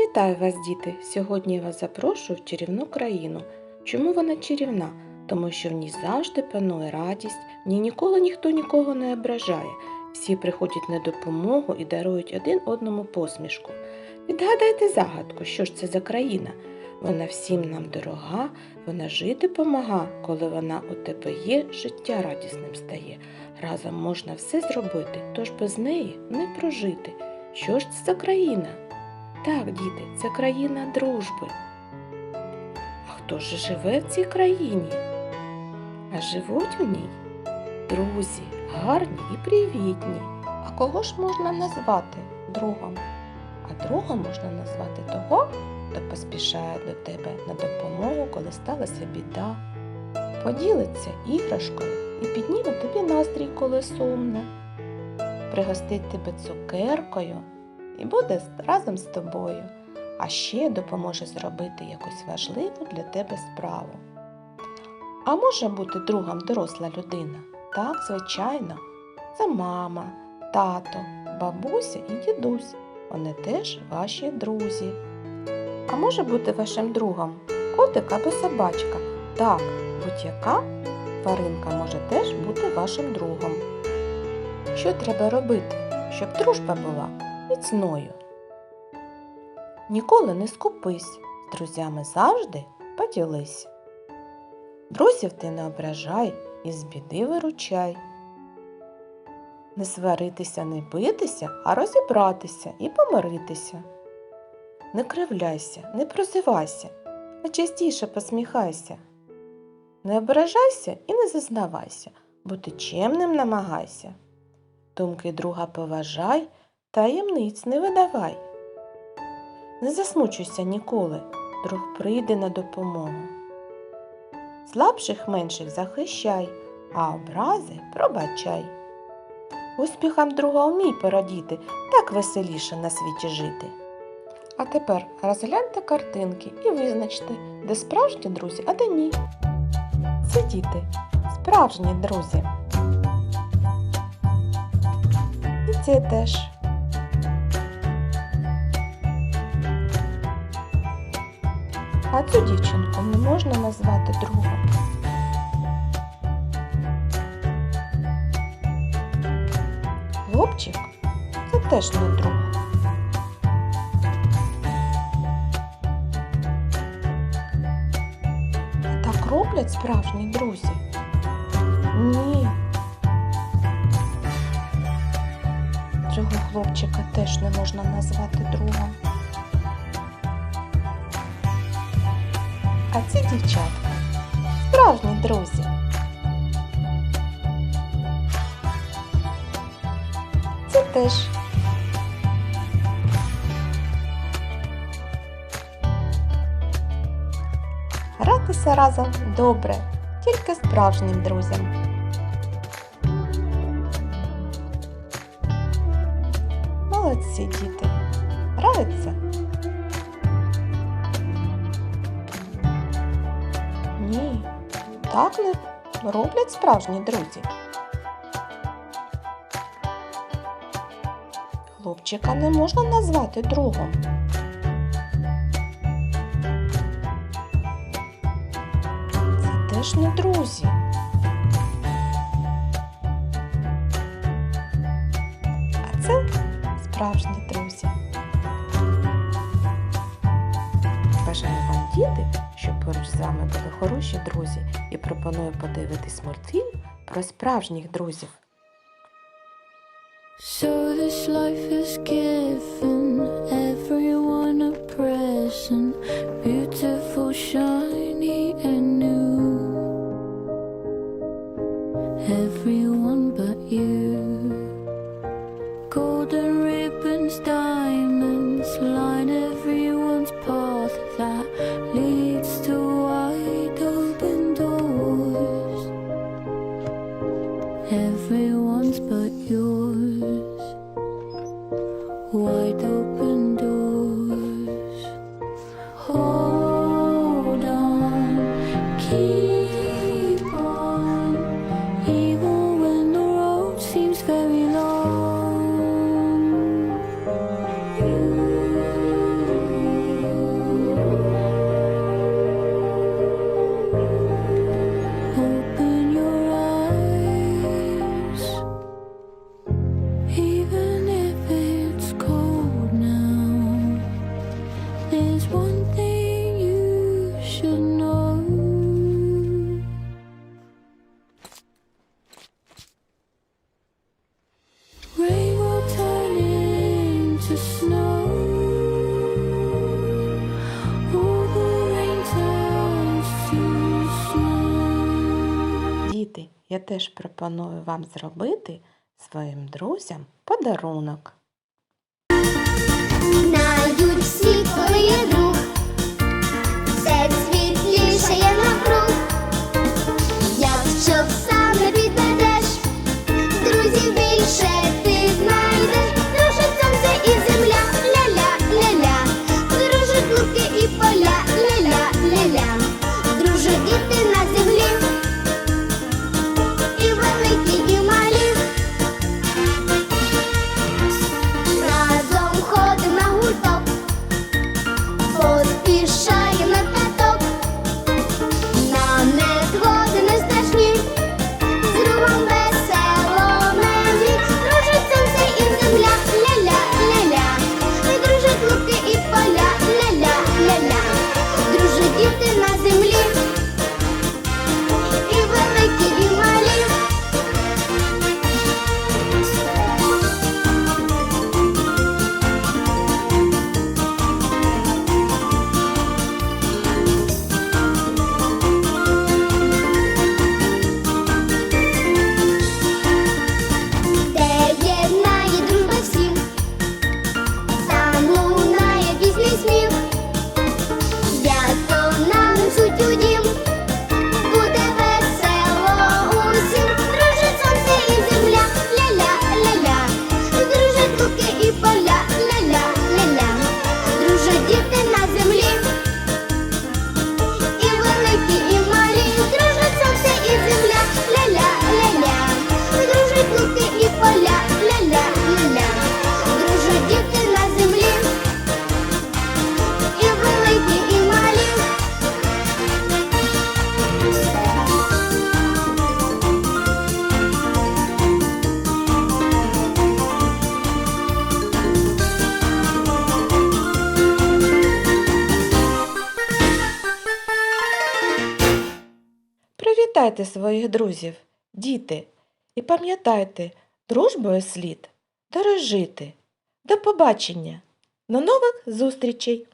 Вітаю вас, діти! Сьогодні я вас запрошую в чарівну країну. Чому вона чарівна? Тому що в ній завжди панує радість, в ній ніколи ніхто нікого не ображає. Всі приходять на допомогу і дарують один одному посмішку. Відгадайте загадку, що ж це за країна? Вона всім нам дорога, вона жити помага, коли вона у тебе є, життя радісним стає. Разом можна все зробити, тож без неї не прожити. Що ж це за країна? Так, діти, це країна дружби. А хто ж живе в цій країні? А живуть у ній друзі, гарні і привітні. А кого ж можна назвати другом? А другом можна назвати того, хто поспішає до тебе на допомогу, коли сталася біда, поділиться іграшкою і підніме тобі настрій, коли сумно, пригостить тебе цукеркою і буде разом з тобою, а ще допоможе зробити якусь важливу для тебе справу. А може бути другом доросла людина? Так, звичайно, це мама, тато, бабуся і дідусь. Вони теж ваші друзі. А може бути вашим другом котик або собачка? Так, будь-яка тваринка може теж бути вашим другом. Що треба робити, щоб дружба була міцною? Ніколи не скупись, з друзями завжди поділись. Друзів ти не ображай і з біди виручай. Не сваритися, не битися, а розібратися і помиритися. Не кривляйся, не прозивайся, а частіше посміхайся. Не ображайся і не зазнавайся, бути чемним намагайся. Думки друга поважай, таємниць не видавай. Не засмучуйся ніколи, друг прийде на допомогу. Слабших менших захищай, а образи пробачай. Успіхам друга умій порадіти, так веселіше на світі жити. А тепер розгляньте картинки і визначте, де справжні друзі, а де ні. Це діти, справжні друзі. І це теж. А цю дівчинку не можна назвати другом. Хлопчик це теж не друг. Так роблять справжні друзі? Ні. Цього хлопчика теж не можна назвати другом. А ці дівчатка справжні друзі. Це теж. Гратися разом добре, тільки справжнім друзям. Молодці діти. Граються? Ні, так не роблять справжні друзі. Хлопчика не можна назвати другом. Це теж не друзі. А це справжні друзі. Бажаю діти, що поруч з вами були хороші друзі і пропоную подивитись мультфільм про справжніх друзів. So this life is given теж пропоную вам зробити своїм друзям подарунок. Знають всі Вітайте своїх друзів, діти, і пам'ятайте, дружбою слід дорожити. До побачення, до нових зустрічей!